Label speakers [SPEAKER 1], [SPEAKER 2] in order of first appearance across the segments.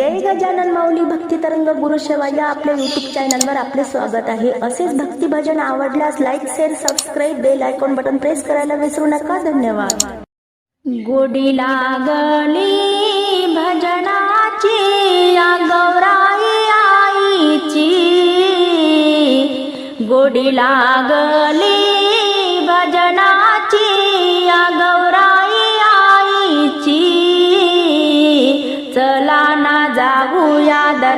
[SPEAKER 1] जय गजानन माऊली भक्ती तरंग गुरु सेवा या आपल्या युट्यूब चॅनलवर आपले स्वागत आहे. असेच भक्ती भजन आवडल्यास like share subscribe bell icon button press करायला विसरू नका. धन्यवाद. गोडी लागली भजनाची या गौराई आईची. गोडी लागली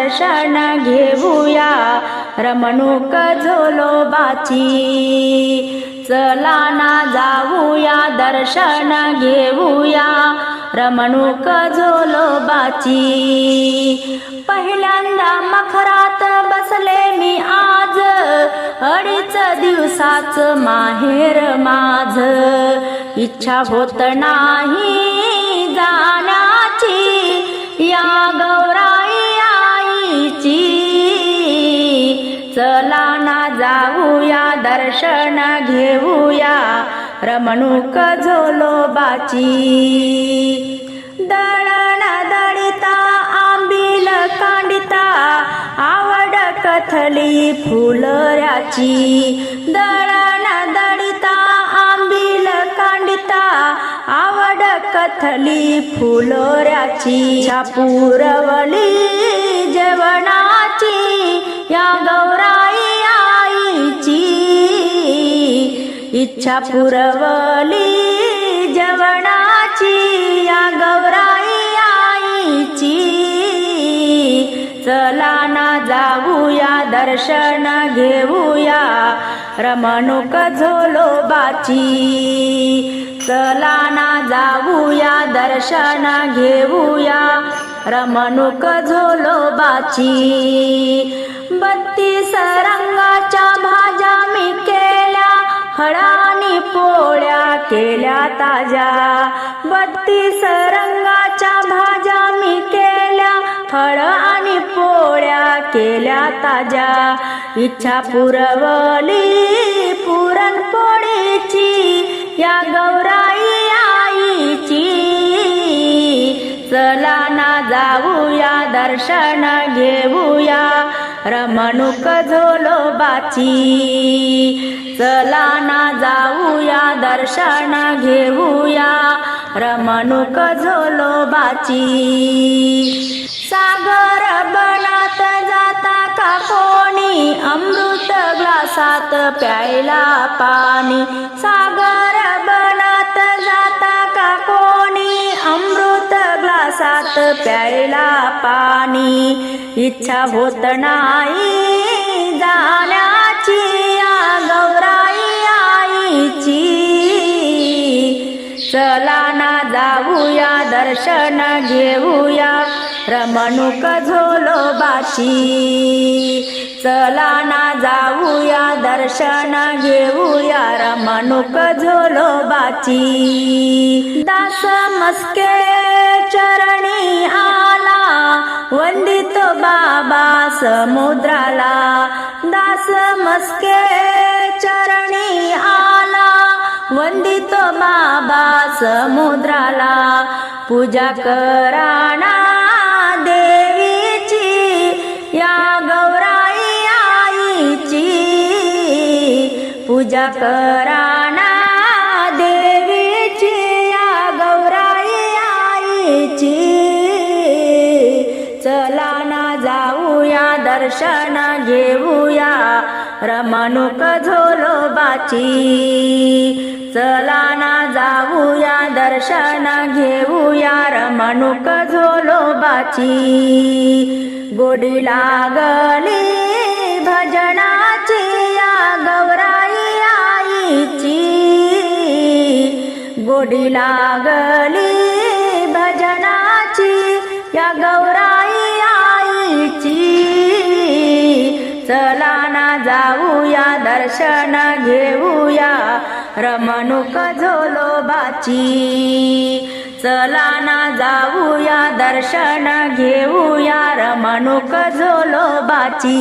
[SPEAKER 1] दर्शन घेऊया. रमणूक झोलोबाची चला ना जाऊया दर्शन घेऊया. रमणूक झोलोबाची पहिल्यांदा मखरात बसले मी आज. अडीच दिवसाच माहेर माझ. इच्छा होत नाही जाण्याची. या गौराई चला ना जाऊया दर्शन घेऊया. रमणूक झोलोबाची. दळण दळिता आंबील कांडिता आवड कथली फुलऱ्याची. दळण दळिता आंबील कांडिता आवड कथली फुलोऱ्याची. पुरवली इच्छा पुरवली जवणाची या गौराई आईची. चला ना जाऊया दर्शन घेऊया रमणूक झोलोबाची. चला ना जाऊया दर्शन घेऊया रमणूक झोलोबाची. बत्तीस रंगाच्या भाज्या मी केल्या हळा पोळ्या केल्या ताज्या. बत्तीस रंगाच्या भाज्या मी केल्या. फळ आणि पोळ्या केल्या ताज्या. इच्छा पुरवली पुरणपोळीची या गौराई आईची. चला ना जाऊया दर्शन घेऊया. रमणूक झोलोबाची चला ना जाऊया दर्शन घेऊया. रमणूक झोलोबाची सागर बनात जाता का कोणी? अमृत ग्लासात प्यायला पाणी. सागर बनात जाता का कोणी? अमृत ग्लासात प्यायला पाणी. इच्छा होत नाही. जाण्याची या गौराई आईची. चला ना जाऊया दर्शन घेऊया. रमणूक झोलोबाची चला ना जाऊया दर्शन घेऊया. रमणूक झोलोबाची दास मस्के चर समुद्राला दास मस्के चरणी आला. वंदितो बाबा समुद्राला पूजा कराना देवीची. या गौराई आईची पूजा करा रमणूक झोलोबाची. चला ना जाऊया दर्शन घेऊया रमणूक झोलोबाची. गोडी लागली भजनाची या गौराई आईची. गोडी लागली जाऊया दर्शन घेऊया. रमणूक झोलोबाची चला ना जाऊया दर्शन घेऊया. रमणूक झोलोबाची